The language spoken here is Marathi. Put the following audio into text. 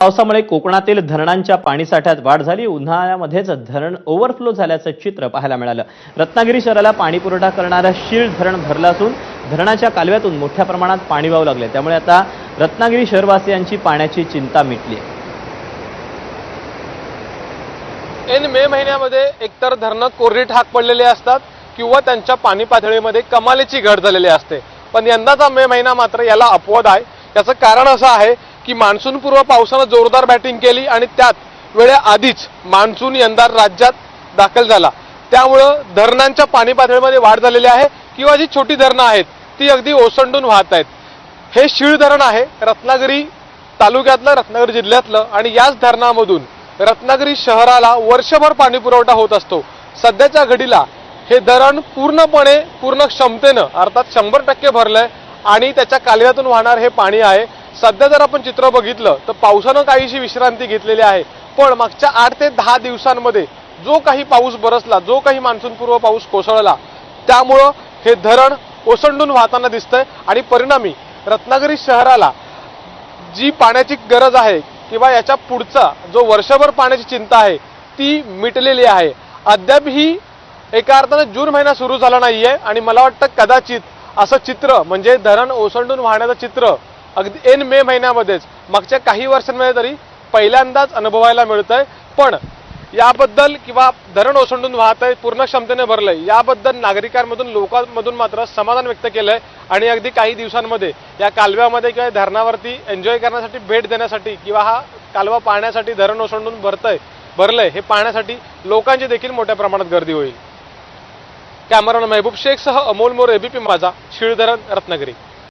पावसामुळे कोकणातील धरणांच्या पाणीसाठ्यात वाढ झाली. उन्हाळ्यामध्येच धरण ओव्हरफ्लो झाल्याचं चित्र पाहायला मिळालं. रत्नागिरी शहराला पाणीपुरवठा करणारं शीळ धरण भरलं असून धरणाच्या कालव्यातून मोठ्या प्रमाणात पाणी वाहू लागले. त्यामुळे आता रत्नागिरी शहरवासियांची पाण्याची चिंता मिटली आहे. मे महिन्यामध्ये एकतर धरणं कोरडी ठाक पडलेली असतात किंवा त्यांच्या पाणी पातळीमध्ये कमालीची घट झालेली असते. पण यंदाचा मे महिना मात्र याला अपवाद आहे. याचं कारण असं आहे की मान्सूनपूर्व पावसानं जोरदार बॅटिंग केली आणि त्यात वेळेआधीच मान्सून यंदा राज्यात दाखल झाला. त्यामुळं धरणांच्या पाणी पातळीमध्ये वाढ झालेली आहे किंवा जी छोटी धरणं आहेत ती अगदी ओसंडून वाहत आहेत. हे शीळ धरण आहे रत्नागिरी तालुक्यातलं रत्नागिरी जिल्ह्यातलं आणि याच धरणामधून रत्नागिरी शहराला वर्षभर पाणी पुरवठा होत असतो. सध्याच्या घडीला हे धरण पूर्णपणे पूर्ण क्षमतेनं अर्थात शंभर टक्के भरलंय आणि त्याच्या कालव्यातून वाहणार हे पाणी आहे. सध्या जर आपण चित्र बघितलं तर पावसानं काहीशी विश्रांती घेतलेली आहे. पण मागच्या आठ ते दहा दिवसांमध्ये जो काही पाऊस बरसला जो काही मान्सूनपूर्व पाऊस कोसळला त्यामुळं हे धरण ओसंडून वाहताना दिसतंय आणि परिणामी रत्नागिरी शहराला जी पाण्याची गरज आहे किंवा याच्या पुढचा जो वर्षभर पाण्याची चिंता आहे ती मिटलेली आहे. अद्याप ही एका अर्थानं जून महिना सुरू झाला नाही आहे आणि मला वाटतं कदाचित असं चित्र म्हणजे धरण ओसंडून वाहण्याचं चित्र अगदी एन मे महिन्यामध्येच. मागच्या काही वर्षांमध्ये तरी पहिल्यांदाच अनुभवायला मिळतंय. पण याबद्दल किंवा धरण ओसंडून वाहत आहे पूर्ण क्षमतेने भरलंय याबद्दल नागरिकांमधून लोकांमधून मात्र समाधान व्यक्त केलंय. आणि अगदी काही दिवसांमध्ये या कालव्यामध्ये किंवा धरणावरती एन्जॉय करण्यासाठी भेट देण्यासाठी किंवा हा कालवा पाहण्यासाठी धरण ओसंडून भरतंय भरलंय हे पाहण्यासाठी लोकांची देखील मोठ्या प्रमाणात गर्दी होईल. कॅमेरामॅन महबूब शेखसह अमोल मोर एबीपी माझा शिळधरण रत्नागिरी.